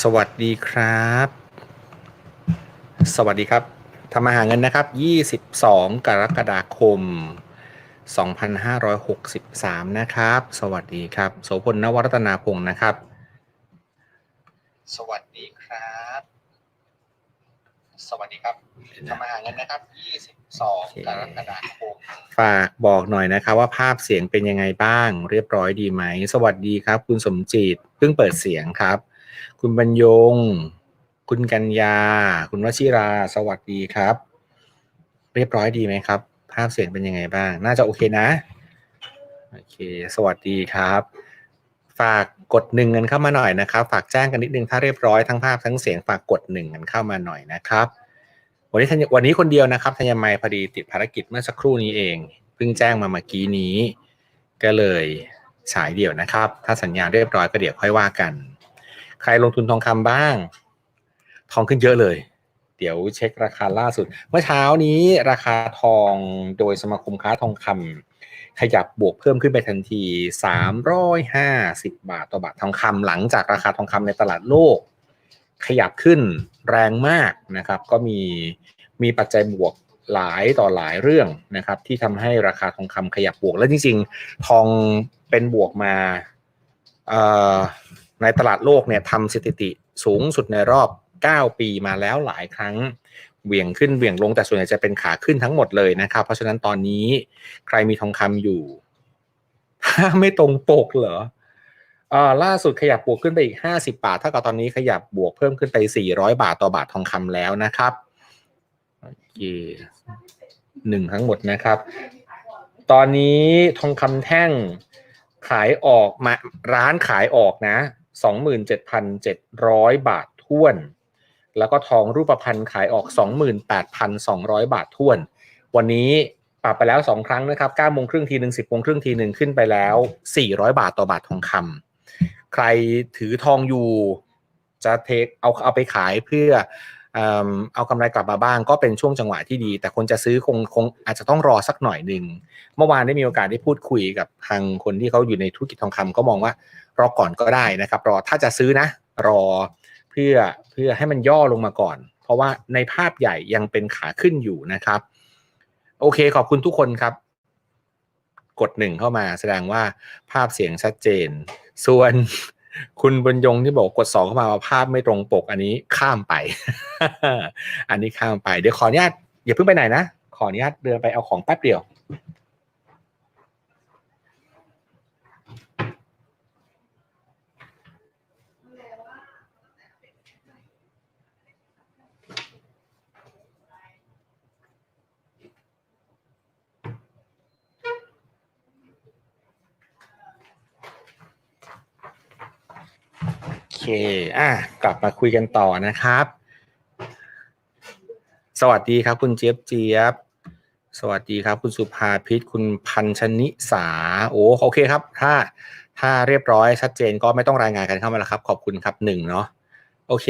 สวัสดีครับ สวัสดีครับทำมาหาเงินนะครับ 22 กรกฎาคม 2563 นะครับ สวัสดีครับ โสพลนวรัตนาพงศ์นะครับ สวัสดีครับ สวัสดีครับทำมาหาเงินนะครับ 22 กรกฎาคม ฝากบอกหน่อยนะครับว่าภาพเสียงเป็นยังไงบ้าง เรียบร้อยดีไหม สวัสดีครับ คุณสมจิต เพิ่งเปิดเสียงครับ คุณบรรยง คุณกัญญา คุณวชิรา สวัสดีครับ เรียบร้อยดีไหมครับ ภาพเสียงเป็นยังไงบ้าง น่าจะโอเคนะ โอเค สวัสดีครับ ฝากกดหนึ่งกันเข้ามาหน่อยนะครับ ฝากแจ้งกันนิดนึงถ้าเรียบร้อยทั้งภาพทั้งเสียงฝากกดหนึ่งกันเข้ามาหน่อยนะครับ วันนี้ธัญวันนี้คนเดียวนะครับธัญมัยพอดีติดภารกิจเมื่อสักครู่นี้เองเพิ่งแจ้งมาเมื่อกี้นี้ ก็เลยฉายเดี่ยวนะครับ ถ้าสัญญาณเรียบร้อยก็เดี๋ยวค่อยว่ากัน ใครลงทุนทองคำบ้าง ทองขึ้นเยอะเลย เดี๋ยวเช็คราคาล่าสุด เมื่อเช้านี้ราคาทองโดยสมาคมค้าทองคำขยับบวกเพิ่มขึ้นไปทันที 350 บาทต่อบาททองคำหลังจากราคาทองคำในตลาดโลก ขยับขึ้นแรงมากนะครับ ก็มีมีปัจจัยบวกหลายต่อหลายเรื่องนะครับ ที่ทำให้ราคาทองคำขยับบวก และจริงๆ ทองเป็นบวกมาอ่อ ในตลาดโลกเนี่ยทำสถิติสูงสุดในรอบ 9 ปีมาแล้วหลายครั้งเหวี่ยงขึ้นเหวี่ยงลงแต่ส่วนใหญ่จะเป็นขาขึ้นทั้งหมดเลยนะครับ เพราะฉะนั้นตอนนี้ใครมีทองคำอยู่ ถ้าไม่ตรงปกเหรออ่าล่าสุดขยับบวกขึ้นไปอีก 50 บาทเท่ากับตอนนี้ขยับบวกเพิ่มขึ้นไป 400 บาทต่อบาททองคำแล้วนะครับโอเคหนึ่งทั้งหมดนะครับ ตอนนี้ทองคำแท่งขายออกมาร้านขายออกนะ 27,700 บาทท้วน แล้วก็ทองรูปพรรณขายออก 28,200 บาทท้วน วันนี้ปรับไปแล้ว 2 ครั้งนะครับ9โมงครึ่งทีหนึ่ง10โมงครึ่งทีหนึ่งขึ้นไปแล้ว 400 บาทต่อบาททองคำใครถือทองอยู่จะเทคเอาเอาไปขายเพื่อเอากำไรกลับมาบ้างก็เป็นช่วงจังหวะที่ดี แต่คนจะซื้อคงคงอาจจะต้องรอสักหน่อยหนึ่งเมื่อวานได้มีโอกาสได้พูดคุยกับทางคนที่เขาอยู่ในธุรกิจทองคำก็มองว่า รอก่อนก็ได้นะครับ รอถ้าจะซื้อนะ รอเพื่อเพื่อให้มันย่อลงมาก่อน เพราะว่าในภาพใหญ่ยังเป็นขาขึ้นอยู่นะครับ โอเคขอบคุณทุกคนครับ กดหนึ่งเข้ามาแสดงว่าภาพเสียงชัดเจน ส่วนคุณบรรยงที่บอกกดสองเข้ามาว่าภาพไม่ตรงปกอันนี้ข้ามไป อันนี้ข้ามไป เดี๋ยวขออนุญาตอย่าเพิ่งไปไหนนะ ขออนุญาตเดินไปเอาของแป๊บเดียว เคอะกลับมาคุยกันต่อนะครับ สวัสดีครับ คุณเจี๊ยบเจี๊ยบ สวัสดีครับ คุณสุภาพิษคุณพันชนิสา โอ้โอเคครับ ถ้าถ้าเรียบร้อยชัดเจนก็ไม่ต้องรายงานกันเข้ามาแล้วครับ ขอบคุณครับหนึ่งเนาะโอเค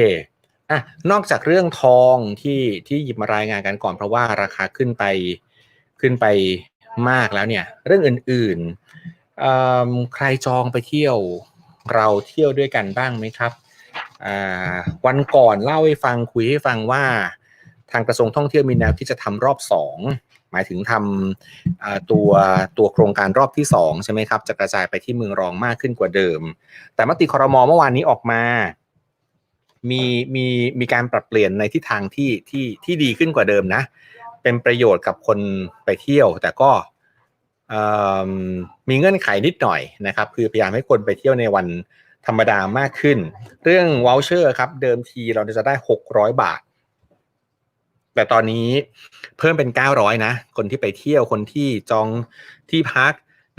อะนอกจากเรื่องทองที่ที่หยิบมารายงานกันก่อน เพราะว่าราคาขึ้นไปขึ้นไปมากแล้วเนี่ย เรื่องอื่นๆเอิ่มใครจองไปเที่ยว เราเที่ยวด้วยกันบ้างไหมครับวันก่อนเล่าให้ฟังคุยให้ฟังว่า ทางกระทรวงท่องเที่ยวมีแนวที่จะทำรอบสองหมายถึงทำตัวตัวโครงการรอบที่สองใช่ไหมครับ จะกระจายไปที่เมืองรองมากขึ้นกว่าเดิม แต่มติคอรมอเมื่อวานนี้ออกมา มีมีมีการปรับเปลี่ยนในทิศทางที่ที่ที่ดีขึ้นกว่าเดิมนะ เป็นประโยชน์กับคนไปเที่ยว แต่ก็ มีเงื่อนไขนิดหน่อยนะครับ คือพยายามให้คนไปเที่ยวในวันธรรมดามากขึ้น เรื่อง v o u เชอร์ครับ เดิมทีเราจะได้ 600 บาท แต่ตอนนี้เพิ่มเป็น 900 นะ คนที่ไปเที่ยวคนที่จองที่พัก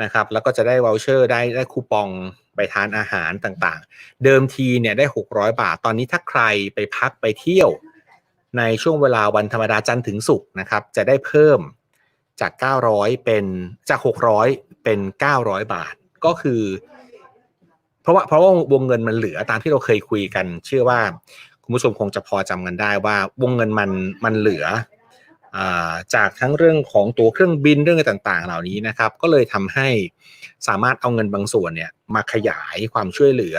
นะครับ แล้วก็จะได้ v o u เชอร์ได้ได้คูปองไปทานอาหารต่างๆ เดิมทีเนี่ยได้ 600 บาท ตอนนี้ถ้าใครไปพักไปเที่ยว ในช่วงเวลาวันธรรมดาจันทร์ถึงศุกร์นะครับ จะได้เพิ่ม จาก 900 เป็นจาก 600 เป็น 900 บาท ก็คือ เพราะว่าเพราะว่าวงเงินมันเหลือตามที่เราเคยคุยกัน เชื่อว่าคุณผู้ชมคงจะพอจำกันได้ว่าวงเงินมันมันเหลืออาจากทั้งเรื่องของตัวเครื่องบินเรื่องอะไรต่าง ๆ เหล่านี้นะครับ ก็เลยทำให้สามารถเอาเงินบางส่วนเนี่ยมาขยายความช่วยเหลือ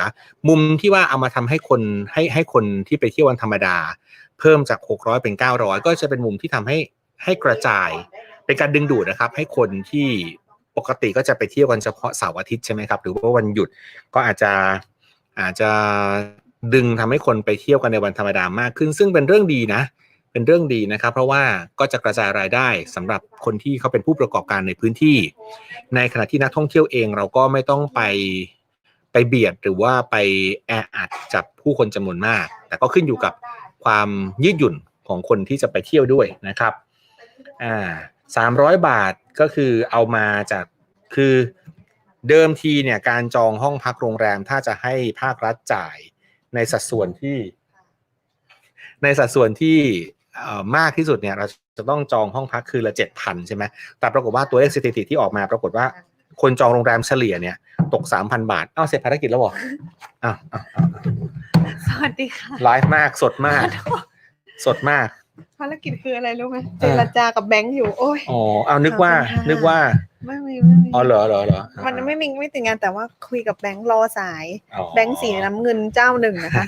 มุมที่ว่าเอามาทำให้คนให้ให้คนที่ไปเที่ยววันธรรมดา เพิ่มจาก 600 เป็น 900 ก็จะเป็นมุมที่ทำให้ให้กระจาย เป็นการดึงดูดนะครับ ให้คนที่ปกติก็จะไปเที่ยวกันเฉพาะเสาร์อาทิตย์ใช่ไหมครับ หรือว่าวันหยุดก็อาจจะอาจจะดึงทำให้คนไปเที่ยวกันในวันธรรมดามากขึ้น ซึ่งเป็นเรื่องดีนะ เป็นเรื่องดีนะครับ เพราะว่าก็จะกระจายรายได้สำหรับคนที่เขาเป็นผู้ประกอบการในพื้นที่ ในขณะที่นักท่องเที่ยวเองเราก็ไม่ต้องไปไปเบียดหรือว่าไปแออัดจับผู้คนจำนวนมาก แต่ก็ขึ้นอยู่กับความยืดหยุ่นของคนที่จะไปเที่ยวด้วยนะครับ อ่า สามร้อยบาทก็คือเอามาจากคือเดิมทีเนี่ยการจองห้องพักโรงแรมถ้าจะให้ภาครัฐจ่ายในสัดส่วนที่ ในสัดส่วนที่เอ่อมากที่สุดเนี่ยเราจะต้องจองห้องพักคืนละเจ็ดพันใช่ไหมแต่ปรากฏว่าตัวเลขสถิติที่ออกมา ปรากฏว่าคนจองโรงแรมเฉลี่ยเนี่ยตกสามพันบาทอ้าวเสร็จภารกิจแล้วเหรออ้าวอ้าวอ้าวสวัสดีค่ะไลฟ์มากสดมาก สดมาก ภารกิจคืออะไรรู้ไหมเอเจอรจากับแบงค์อยู่ โอ้ยอ๋อเอานึกว่าขอบคุณค่ะนึกว่าไม่มีไม่มีอ๋อเหรอเหรอเหรอมันไม่มีไม่ติดงานแต่ว่าคุยกับแบงค์รอสายอ๋อแบงค์สีน้ำเงินเจ้าหนึ่งนะคะ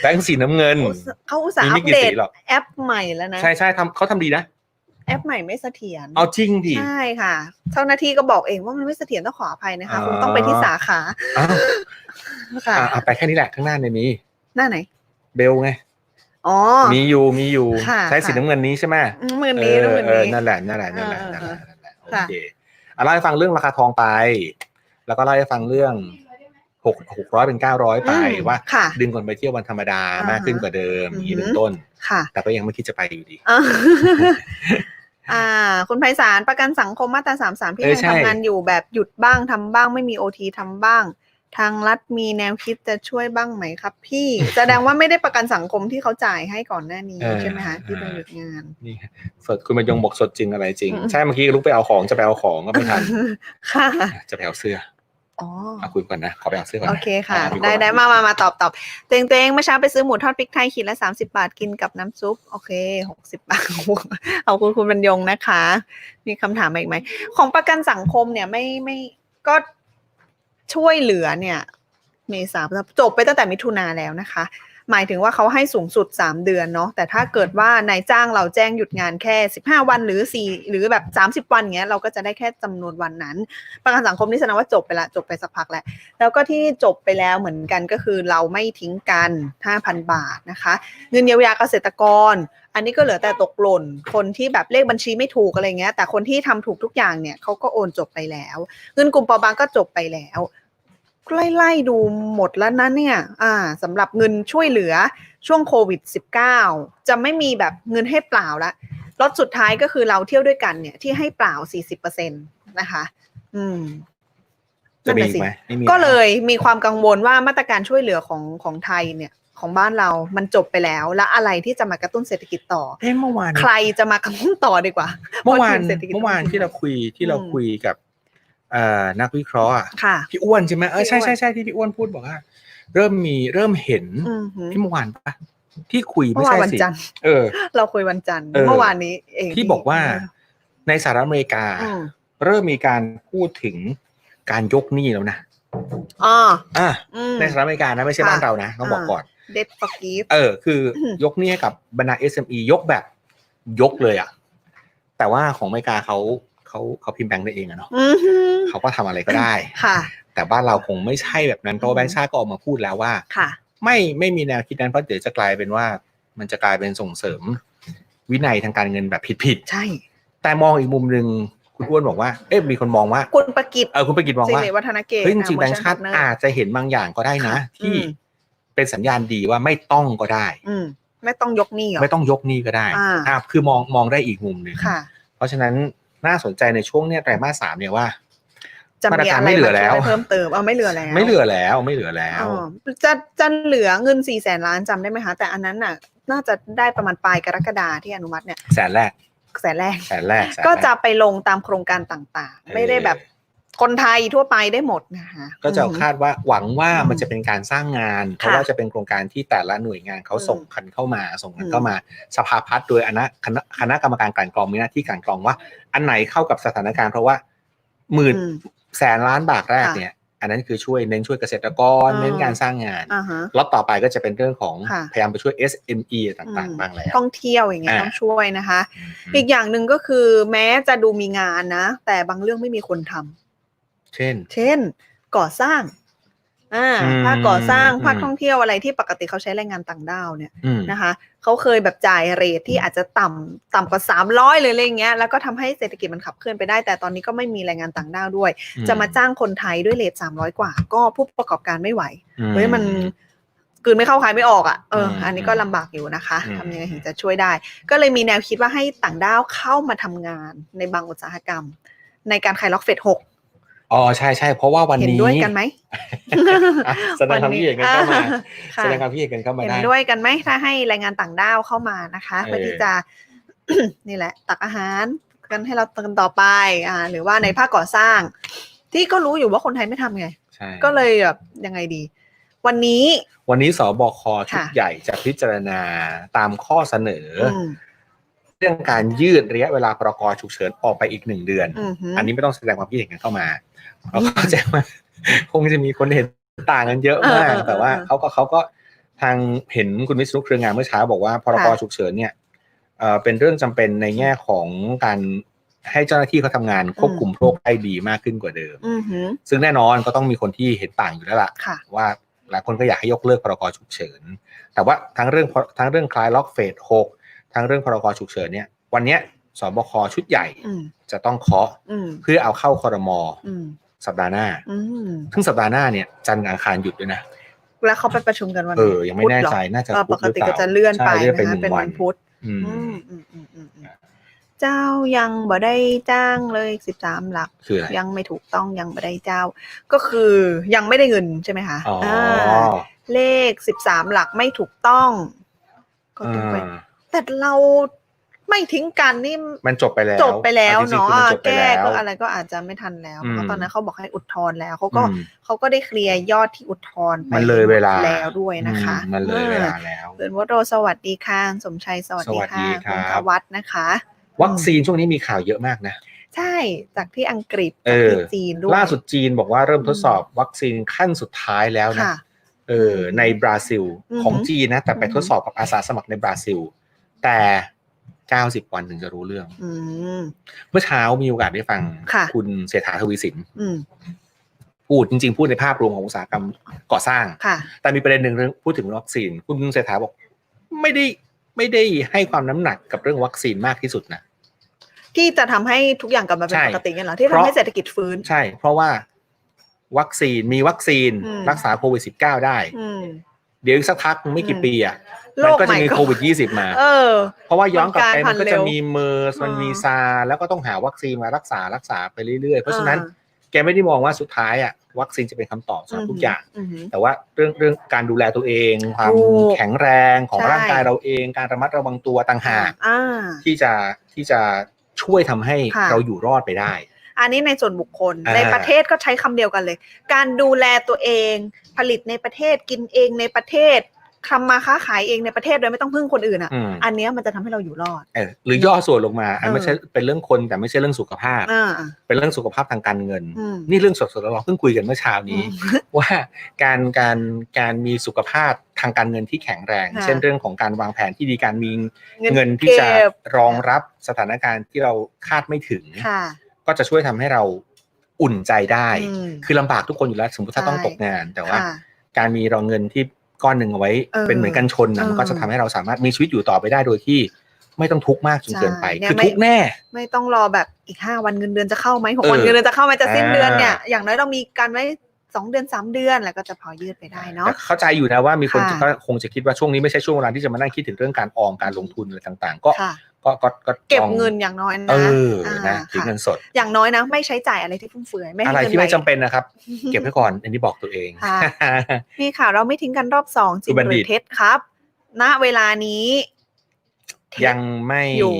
แบงค์สีน้ำเงินอุตส่าห์เขาอุตส่าห์มีอัไม่ปกี่เดสีตหรอกแอปใหม่แล้วนะ ใช่ใช่ทำเขาทำดีนะแอปใหม่ไม่เสถียรเอาจริงดิใช่ค่ะ เจ้าหน้าที่ก็บอกเองว่ามันไม่เสถียรต้องขออภัยนะคะอ๋อคุณต้องไปที่สาขาอ้าวค่ะอะอะไปแค่นี้แหละข้างหน้าในนี้ หน้าไหน เบลไง อ๋อ มีอยู่มีอยู่ค่ะใช้สีค่ะน้ำเงินนี้ใช่ไหมอืมมือนี้เอแล้วอมือเออนี้ นั่นแหละนั่นแหละนั่นแหละเออนั่นเอแหอละนั่นแหละโอค่ะ เคอะเล่าให้ฟังเรื่องราคาทองไป แล้วก็เล่าให้ฟังเรื่องหกหกร้อยเป็นเก้าร้อยไปอืมว่า ค่ะ ดึงคนไปเที่ยววันธรรมดาอ่าฮะมากขึ้นกว่าเดิมอย่างนี้อือหือเป็นต้น ค่ะ แต่ก็ยังไม่คิดจะไปอยู่ดี อ่าอ่า คุณไพศาลประกันสังคมมาตราสามสามที่เออยังใช่ ทำงานอยู่แบบหยุดบ้างทำบ้างไม่มีโอทีทำบ้าง ทางรัฐมีแนวคิดจะช่วยบ้างไหมครับ พี่ แสดงว่าไม่ได้ประกันสังคมที่เขาจ่ายให้ก่อนหน้านี้เออใช่ไหมคะที่เป็นเออหยุดงานนี่สดคุณบรรยงบอกสดจริงอะไรจริงอืมใช่เมื่อกี้ลุกไปเอาของจะไปเอาของก็ไม่ทันค่ะ จะไปเอาเสื้ออ๋อเอาคุยก่อนนะ ขอไปเอาเสื้อก่อนโอนะเคค่ะอะมีคนได้ได้มามามามาตอบตอบเตงเตงเมื่อเช้าไปซื้อหมูทอดพริกไทยขีดละสามสิบาทกินกับน้ำซุป โอเคหกสิบบาทขอบคุณคุณบรรยงนะคะ มีคำถามมาอีกไหม ของประกันสังคมเนี่ยไม่ไม่ก็ ช่วยเหลือเนี่ยเมษาจบไปตั้งแต่มิถุนาแล้วนะคะ หมายถึงว่าเขาให้สูงสุด 3 เดือนเนาะแต่ถ้าเกิดว่านายจ้างเราแจ้งหยุดงานแค่ 15 วันหรือ 4 หรือแบบ 30 วันเงี้ยเราก็จะได้แค่จำนวนวันนั้น ประกันสังคมนี่แสดงว่าจบไปละจบไปสักพักแล้วแล้วก็ที่จบไปแล้วเหมือนกันก็คือเราไม่ทิ้งกัน 5,000 บาทนะคะ เงินเยียวยาเกษตรกร อันนี้ก็เหลือแต่ตกหล่น คนที่แบบเลขบัญชีไม่ถูกอะไรเงี้ยแต่คนที่ทำถูกทุกอย่างเนี่ยเขาก็โอนจบไปแล้ว เงินกลุ่มเปราะบางก็จบไปแล้ว ไล่ๆดูหมดแล้วนะเนี่ย อ่าสำหรับเงินช่วยเหลือช่วงโควิด -19 จะไม่มีแบบเงินให้เปล่าละรถสุดท้ายก็คือเราเที่ยวด้วยกันเนี่ยที่ให้เปล่า 40%นะคะ อืมจะมีนั่นอีน่ะสิกไหมไม่มีก็นะเลยมีความกังวลว่ามาตรการช่วยเหลือของของไทยเนี่ย ของบ้านเรามันจบไปแล้ว และอะไรที่จะมากระตุ้นเศรษฐกิจต่อเอ๊ะเมื่อวานใครจะมากระตุ้นต่อดีกว่า เมื่อวานพระทีเศรษฐกิจเมื่อวานที่เราคุยที่เราอืมคุยกับเอ่อ นักวิเคราะห์อะค่ะพี่อ้วนใช่ไหมเออพี่ใช่อ้วนใช่ใช่ที่พี่อ้วนพูดบอกว่า เริ่มมีเริ่มเห็นอืมหือที่เมื่อวานปะที่คุยเมื่ไม่อวานใช่วันสิจันทร์เออ เราคุยวันจันทร์เออเมื่อวานนี้เองที่บอกว่าในสหรัฐอเมริกาอืมเริ่มมีการพูดถึงการยกหนี้แล้วนะอ๋ออะอืมในสหรัฐอเมริกานะไม่ใช่ค่ะบ้านเรานะต้องบอกอ่าก่อนเด็ดฟอกีฟเออ คืออยกหนี้ให้กับบรรดา SME ยกแบบยกเลยอะ แต่ว่าของอเมริกาเขา เขาเขาพิมพ์แบงค์ได้เองอะเนาะอือหือเขาก็ทำอะไรก็ได้ค่ะ แต่บ้านเราคงไม่ใช่แบบนั้นเพราะว่าแบงค์ชาติก็ออกมาพูดแล้วว่าค่ะ ไม่ไม่มีแนวคิดนั้นเพราะเดี๋ยวจะกลายเป็นว่า มันจะกลายเป็นส่งเสริม วินัยทางการเงินแบบผิดใช่ๆแต่มองอีกมุมหนึ่งคุณอ้วนบอกว่า เอ๊ะมีคนมองว่า คุณประกิตเออคุณไปกิจมองสิว่าริวัฒนเกตเฮ้ยจริงๆแบอ่งค์ชาติ motion partner อาจจะเห็นบางอย่างก็ได้นะค่ะที่อืมเป็นสัญญาณดีว่าไม่ต้องก็ได้ อืมไม่ต้องยกหนี้เหรอไม่ต้องยกหนี้ก็ได้อ่าอ่าคือมองมองได้อีกมุมหนึ่งค่ะเพราะฉะนั้น น่าสนใจในช่วงเนี้ยไตรมาสสามเนี่ยว่าจะมาตรมีการอะไรไม่เหลือแล้วมาช่ยเพิ่มเติมเอาไม่เหลือแล้ว ไม่เหลือแล้วไม่เหลือแล้วอ๋อจะจะเหลือเงินสี่แสนล้านจำได้ไหมคะ แต่อันนั้นน่ะ น่าจะได้ประมาณปลายกรกฎาที่อนุมัติเนี่ยแสนแรกแสนแรกแสนแรกแสนแรกก็จะไปลงตามโครงการต่างเออๆไม่ได้แบบ คนไทยทั่วไปได้หมดนะคะก็จะอืมคาดว่าหวังว่าอืมมันจะเป็นการสร้างงาน เพราะค่ะว่าจะเป็นโครงการที่แต่ละหน่วยงานเขาอืมส่งคันเข้ามา ส่งกันอืมเข้ามาสภาพัฒน์โดยคณะคณะคณะกรรมการกลั่นกรองมีหน้าที่กลั่นกรองว่า อันไหนเข้ากับสถานการณ์เพราะว่าหมื่นอืมแสนล้านบาทแรกค่ะเนี่ย อันนั้นคือช่วยเน้นช่วยเกษตรกรอ่าเน้นการสร้างงานอ่าฮะล็อตต่อไปก็จะเป็นเรื่องของค่ะพยายามไปช่วย SME ต่างๆบ้างแล้วท่องเที่ยวอย่างเงี้ยอ่าต้องช่วยนะคะอืมอีกอย่างหนึ่งก็คือแม้จะดูมีงานนะ แต่บางเรื่องไม่มีคนทำ เช่น เช่น ก่อสร้างอ่าอืมภาคก่อสร้างอืมภาคท่องเที่ยวอะไรที่ปกติเขาใช้แรงงานต่างด้าวเนี่ยอืมนะคะเขาเคยแบบจ่ายเรทที่อาจจะต่ำต่ำกว่า 300เลยอะไรเงี้ยแล้วก็ทำให้เศรษฐกิจมันขับเคลื่อนไปได้ แต่ตอนนี้ก็ไม่มีแรงงานต่างด้าวด้วย จะมาจ้างคนไทยด้วยเรท300 กว่า ก็ผู้ประกอบการไม่ไหวอืเฮ้ยมันกลืนไม่เข้าคายไม่ออกอะเอออมอันนี้ก็ลำบากอยู่นะคะอืมทำยังไงถึงจะช่วยได้ ก็เลยมีแนวคิดว่าให้ต่างด้าวเข้ามาทำงานในบางอุตสาหกรรม ในการคลายล็อกเฟสหก อ๋อใช่ใช่เพราะว่าวันเห็นนี้ด้วยกันไหมอะแสดงความคิดเห็นกันเข้ามาค่ะแสดงความคิดเห็นกันเข้ามาเห็นได้ด้วยกันไหมถ้าให้แรงงานต่างด้าวเข้ามานะคะเออเพื่อที่จะนี่แหละ ตักอาหารกันให้เราเติมต่อไปอ่าหรือว่าในภาคก่อสร้าง ที่ก็รู้อยู่ว่าคนไทยไม่ทำไงใช่ก็เลยแบบยังไงดี วันนี้ วันนี้สบคชุดค่ะใหญ่จะพิจารณาตามข้อเสนออมเรื่องการยืดระยะเวลาพรกฉุกเฉินออกไปอีกหนึ่งเดือนอือหืออันนี้ไม่ต้องแสดงความคิดเห็นกันเข้ามาเราเข้าใจว่าคงจะมีคนเห็นต่างกันเยอะมากเออเออแต่ว่าเออเขาก็เขาก็ทางเห็นคุณวิศนุเครืองามเมื่อเช้าบอกว่าพรกค่ะฉุกเฉินเนี่ยเอ่อเป็นเรื่องจำเป็นในแง่ของการให้เจ้าหน้าที่เขาทำงานควบคุมโรคได้ดีมากขึ้นกว่าเดิมอือหือซึ่งแน่นอนก็ต้องมีคนที่เห็นต่างอยู่แล้วล่ะค่ะว่าหลายคนก็อยากให้ยกเลิกพรกฉุกเฉิน แต่ว่าทั้งเรื่องทั้งเรื่องคลายล็อกเฟสหก ทั้งเรื่องพรกฉุกเฉินเนี่ย วันเนี้ยสบคชุดใหญ่อืมจะต้องเคาะอืมเพื่อเอาเข้าคอรมออืมสัปดาห์หน้าอืมซึ่งสัปดาห์หน้าเนี่ยจันทร์กับอังคารหยุดด้วยนะแล้วเขาไปประชุมกันวันไหนเออยังไม่แน่ใจพุธเหรอน่าจะเออพุปธกหรือติเปก็ล่าจะเลื่อนไปใช่เลื่อนไปนะหคะนึ่งเป็นวัวันนพุธอืมอืมอืมอืมอืมอืมเจ้ายังบ่ได้จ้างเลยสิบสามหลักคืออะไรยังไม่ถูกต้องยังไม่ได้เจ้า ก็คือยังไม่ได้เงินใช่ไหมคะอ๋ออาเลขสิบสามหลักไม่ถูกต้อง ก็อ่ต้องไปา แต่เราไม่ทิ้งกันนี่มันจบไปแล้วจบไปแล้วอจริงๆเนาะคือมันจบไปแก้แล้วก็อะไรก็อาจจะไม่ทันแล้วอืมเพราะตอนนั้นเขาบอกให้อุทธรณ์แล้วเขาก็อืมเขาก็ได้เคลียร์ยอดที่อุทธรณ์ไปมันเลยเวลาแล้วด้วยนะคะอืมมันเลยเวลาออแล้วเพื่อนวโรสวัสดีค่ะสมชัยสวัสดีสวัสดีค่ะครับคุณทวัฒน์นะคะ วัคซีนช่วงนี้มีข่าวเยอะมากนะใช่จากที่อังกฤษเอจากอที่จีนด้วยล่าสุดจีนบอกว่าเริ่มทดสอบวัคซีนขั้นสุดท้ายแล้วนะค่ะเออในบราซิลอือหือของจีนนะแต่ไปอือหือทดสอบกับอาสาสมัครในบราซิล แต่90วันถึงจะรู้เรื่องอืมเมื่อเช้ามีโอกาสได้ฟังค่ะคุณเศรษฐาทวีสินอืมพูดจริง ๆ พูดในภาพรวมของอุตสาหกรรมก่อสร้างค่ะแต่มีประเด็นหนึ่งเรื่องพูดถึงวัคซีน คุณเศรษฐาบอก ไม่ได้ไม่ได้ให้ความน้ำหนักกับเรื่องวัคซีนมากที่สุดนะที่จะทำให้ทุกอย่างกลับมาเป็นใช่ปกติกันเหรอที่เพทำราะให้เศรษฐกิจฟื้น ใช่ เพราะว่าวัคซีนมีวัคซีนอืมรักษาโควิด -19 ได้อืมเดี๋ยวอีกสักพักไม่กี่อืมปีอะโล มันกก็ใหจะม่มีก็โควิด20มา เออ เพราะว่าย้อนกลับไปมันมันก็การพันเร็จะวมีเมอร์สมันอ่ามีมีซาร์แล้วก็ต้องหาวัคซีนมารักษารักษาไปเรื่อยๆ เพราะฉะนั้นอ่าแกไม่ได้มองว่าสุดท้ายอะวัคซีนจะเป็นคำตอบสำหรับทุกอย่างอือหือแต่ว่าเรื่องเรื่องการดูแลตัวเอง ความถูกแข็งแรงของใช่ร่างกายเราเอง การระมัดระวังตัวต่างหากอ่าที่จะที่จะช่วยทำให้ค่ะเราอยู่รอดไปได้ อันนี้ในส่วนบุคคลอ่าในประเทศก็ใช้คำเดียวกันเลย การดูแลตัวเอง ผลิตในประเทศกินเองในประเทศ ทำมาค้าขายเองในประเทศโดยไม่ต้องพึ่งคนอื่นอะ อืม อันเนี้ยมันจะทำให้เราอยู่รอด เออหรือย่อส่วนลงมา อันเออไม่ใช่เป็นเรื่องคนแต่ไม่ใช่เรื่องสุขภาพ อ่าเป็นเรื่องสุขภาพทางการเงิน อืม นี่เรื่องสดๆเราเพิ่งคุยกันเมื่อเช้านี้ ว่าการการการมีสุขภาพทางการเงินที่แข็งแรง ค่ะเช่นเรื่องของการวางแผนที่ดีการมีเงินเงินที่จะเก็บ รองรับสถานการณ์ที่เราคาดไม่ถึง ค่ะก็จะช่วยทำให้เราอุ่นใจได้ อืม คือลำบากทุกคนอยู่แล้วสมมติถ้าใช่ต้องตกงานแต่ว่า ค่ะ การมีรองเงินที่ ก้อนหนึ่งเอาไว้เออเป็นเหมือนกันชนนะมันก็เออจะทำให้เราสามารถมีชีวิตอยู่ต่อไปได้โดยที่ไม่ต้องทุกข์มากจนเกินไปใช่เนี่ยคือไม่ทุกข์แน่ ไม่ต้องรอแบบอีกห้าวันเงินเดือนจะเข้าไหมหกเออวันเงินเดือนจะเข้าไหมจะสิ้นเดือนเนี่ยอ่าอย่างน้อยเรามีการไว้สองเดือนสามเดือนแล้วก็จะพอยืดไปได้เนาะแต่เข้าใจอยู่นะว่ามีคนค่ะก็คงจะคิดว่าช่วงนี้ไม่ใช่ช่วงเวลาที่จะมานั่งคิดถึงเรื่องการออมการลงทุนอะไรต่าง ๆ ก็ค่ะ ก็ก็ก็เก็บลองเงินอย่างน้อยนะเอออ่านะถือค่ะเงินสด อย่างน้อยนะ ไม่ใช้จ่ายอะไรที่ฟุ่มเฟือยไม่ให้อะไรเงินที่ไม่หลจำเป็นนะครับ เก็บไว้ก่อนอันนี้บอกตัวเองค่ะนี่ค่ะเราไม่ทิ้งกันรอบสองจริงคุณบัณหฑิรืตอเท็จครับ ณเวลานี้เท็จยังไม่อยู่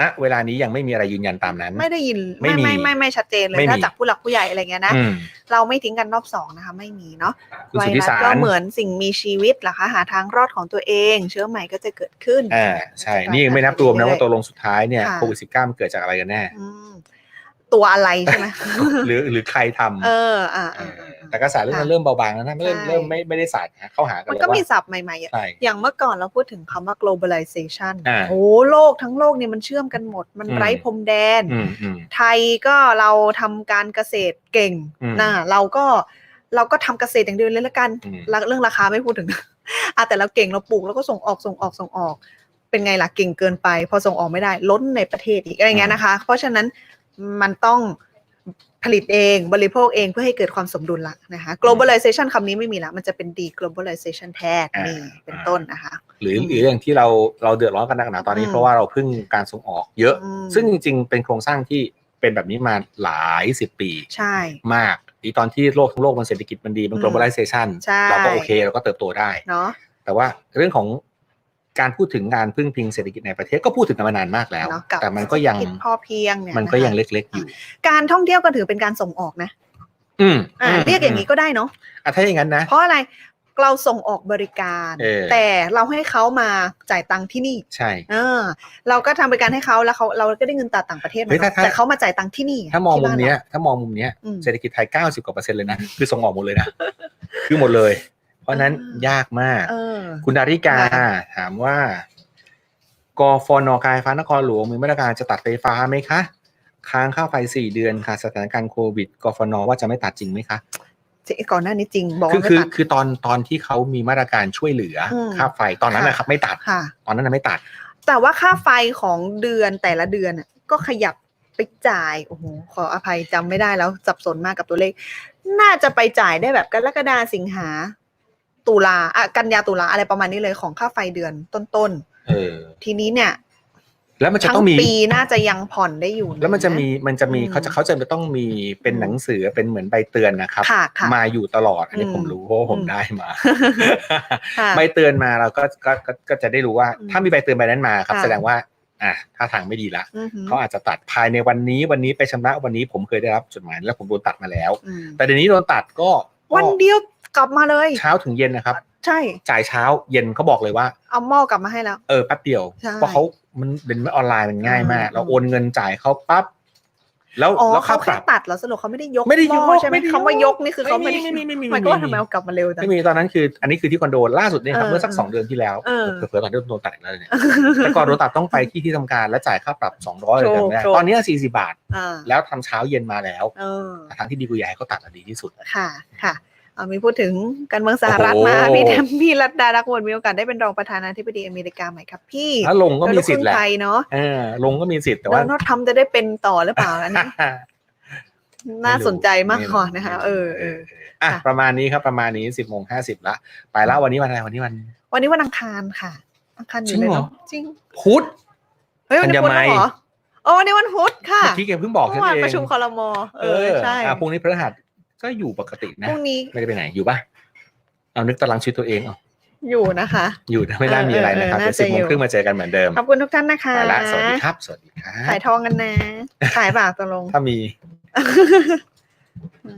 ณเวลานี้ยังไม่มีอะไรยืนยันตามนั้น ไม่ได้ยินไม่ไม่มีไม่ไม่ไม่ชัดเจนเลยไม่มีถ้าจากผู้หลักผู้ใหญ่อะไรเงี้ยนะอืมเราไม่ทิ้งกันรอบสองนะคะ ไม่มีเนาะคุณไวสุทธิรัสสารก็เหมือนสิ่งมีชีวิตเหรอคะ หาทางรอดของตัวเอง เชื้อใหม่ก็จะเกิดขึ้นอ่าใช่ก็นี่ยังไม่นับรวมนะเรื่อยๆว่าตัวลงสุดท้ายเนี่ยค่ะโควิดสิบเก้ามันเกิดจากอะไรกันแน่อืม ตัวอะไรใช่ไหมหรือหรือใครทำเอออ่าเออ่าออ่าแต่กระแสเรื่องนั้นเริ่มเบาบางแล้วนะเริ่มใช่เริ่มไม่ไม่ได้สาดเข้าหากันมันเลยก็มีว่าศัพท์ใหม่ๆอะใช่อย่างเมื่อก่อนเราพูดถึงคำว่า globalization อ่าโอ้โลกทั้งโลกเนี่ยมันเชื่อมกันหมด มันอืมไร้พรมแดนอืมอืมไทยก็เราทำการเกษตรเก่งอืมนะเราก็เราก็ทำเกษตรอย่างเดียวเลยละกันอืมแล้วเรื่องราคาไม่พูดถึงอะแต่เราเก่งเราปลูกแล้วก็ส่งออกส่งออกส่งออก เป็นไงล่ะเก่งเกินไป พอส่งออกไม่ได้ล้นในประเทศอีกอะไรเงี้ยนะคะ เพราะฉะนั้น มันต้องผลิตเองบริโภคเองเพื่อให้เกิดความสมดุลละนะคะ globalization คำนี้ไม่มีละมันจะเป็น deglobalization แทนอ่านี่เป็นต้นนะคะ หรือหรืออย่างที่เราเราเดือดร้อนกันหนักหนาตอนนี้อืมเพราะว่าเราพึ่งการส่งออกเยอะอืมซึ่งจริงๆ เป็นโครงสร้างที่เป็นแบบนี้มาหลายสิบปีใช่มากอีตอนที่โลกทั้งโลกมันเศรษฐกิจมันดีมันอืม globalization ใช่เราก็โอเคเราก็เติบโตได้เนาะแต่ว่าเรื่องของ การพูดถึงการพึ่งพิงเศรษฐกิจในประเทศก็พูดถึงกันมานานมากแล้ว เนาะกับแต่มันก็ยังเศรษฐจพอเพียงเนี่ยมันก็ยังะคะเล็กๆอยู่ การท่องเที่ยวก็ถือเป็นการส่งออกนะอืมอ่ามเรียกอย่างนี้ก็ได้เนาะอะถ้าอย่างนั้นนะ เพราะอะไรเราส่งออกบริการ เออ แต่เราให้เขามาจ่ายตังค์ที่นี่ใช่ เออเราก็ทำบริการให้เขาแล้วเขาเราก็ได้เงินจากต่างประเทศมาเฮ้ยถ้าเนอะถ้า แต่เขามาจ่ายตังค์ที่นี่ถ้ามองที่มุมบ้าเนี้ยรา ถ้ามองมุมเนี้ยอืม เศรษฐกิจไทย 90 กว่าเปอร์เซ็นต์เลยนะ คือส่งออกหมดเลยนะ คือหมดเลยเพ ราะฉะนั้นอ่ายยากมากเออคุณดาริกาค่ะถามว่ากฟนการไฟฟ้านครหลวงมีมาตรการจะตัดไฟฟ้าไหมคะ ค้างค่าไฟสี่เดือนค่ะ สถานการณ์โควิดกฟนว่าจะไม่ตัดจริงไหมคะก่อนหน้านี้จริงบอกคือว่าไม่คือตัดคือตอนตอนที่เขามีมาตรการช่วยเหลืออมค่าไฟตอนนั้นค่ะนะครับไม่ตัดค่ะตอนนั้นนะไม่ตัด แต่ว่าค่าไฟของเดือนแต่ละเดือนน่ะก็ขยับไปจ่ายโอ้โหขออภัยจำไม่ได้แล้วสับสนมากกับตัวเลข น่าจะไปจ่ายได้แบบกรกฎาสิงหา ตุลาอะกันยาตุลาอะไรประมาณนี้เลยของค่าไฟเดือนต้นเออ ๆ ทีนี้เนี่ยแล้วมันจะทั้ต้องงมี ปีน่าจะยังผ่อนได้อยู่แล้วมันจะมีมันจะมีอืมเขาจะเขาจะต้องมีเป็นหนังสือเป็นเหมือนใบเตือนนะครับ ค่ะค่ะ มาอยู่ตลอดอันนี้อืมผมรู้เพราะว่าผมอืมได้มา ค่ะใบเตือนมาเราก็ก็ก็ก็จะได้รู้ว่า อืมถ้ามีใบเตือนใบนั้นมาครับ ค่ะ แสดงว่า อะถ้าทางไม่ดีละอือหือเขาอาจจะตัดภายในวันนี้วันนี้ไปชำระวันนี้ผมเคยได้รับจดหมายแล้วผมโดนตัดมาแล้ว อืมแต่เดี๋ยวนี้โดนตัดก็ก็วันเดียว กลับมาเลย เช้าถึงเย็นนะครับ ใช่ จ่ายเช้าเย็นเขาบอกเลยว่า เอาหม้อกลับมาให้แล้ว เออแป๊บเดียวใช่เพราะเขามันเป็นออนไลน์มันง่ายมากอืมเราโอนเงินจ่ายเขาปั๊บแล้วอ๋อแล้วค่าเขาปแค่รับตัดแล้วสรุปเขาไม่ได้ยกไม่ได้ยกหม้อใช่ไหมไม่ได้ยกคำว่ายกนี่คือเขาไม่ได้ไม่มีไม่มีไม่มีหมายความว่าทำไมเอากลับมาเร็วจังไม่มีตอนนั้นคือ อันนี้คือที่คอนโดล่าสุดเนี่ยครับเออเมื่อสักสองเดือนที่แล้วเออเผื่อๆตอนที่โดนตัดอีกแล้วเนี่ยแต่ก่อนโดนตัดต้องไปที่ที่ทำการแล้วจ่ายค่าปรับสองร้อยอะไรแบบเนี้ยถูกตอนนี้สี่สิบาทอ่าแล้วทำเช้าเย็นมาแล้วเออทางที่ดีกูอยากให้เขาตัดอะดีที่สุดค่ะค่ะเอา มีพูดถึงการเมืองสหรัฐมาโอ้โหพี่แทมพี่รัตดารักวนมีโอกาสได้เป็นรองประธานาธิบดีอเมริกาไหมครับพี่ ถ้าลงก็มีสิทธิ์แหละเป็นลูกครึ่งไทยเนาะเออลงก็มีสิทธิ์แต่โดว่านัลด์ทรัมป์จะได้เป็นต่อหรือเปล่าอันนี้น่าสนใจมากกว่านะคะ เออเอออะค่ะประมาณนี้ครับประมาณนี้สิบโมงห้าสิบละ ไปแล้ววันนี้วันอะไรวันนี้วัน วันนี้วันอังคารค่ะ อังคารอยู่จริเลงยเหรอเนาะจริงพุธเฮ้ยวันนี้ธัญพุธมัแล้วยเหรอโอ้วันนี้วันพุธค่ะเมื่อกี้แกเพิ่งบอกฉัเมื่อวานนเองประชุมคอรมอเออใช่อะพรุ่งนี้พฤหัส ก็อยู่ปกติพนะรุ่งนี้ไม่ได้ไปไหนอยู่ปะเอานึกตารางชีวิตตัวเองเอาอยู่นะคะ อยู่นะไม่ได้มีอะไรนะครับเออเออเดี๋ยวสิบโมงน่าจะอยู่ครึ่งมาเจอกันเหมือนเดิมขอบคุณทุกท่านนะคะไปละสวัสดีครับ สวัสดีครัขายบทองกันนะขายบากตกลงถ้ามี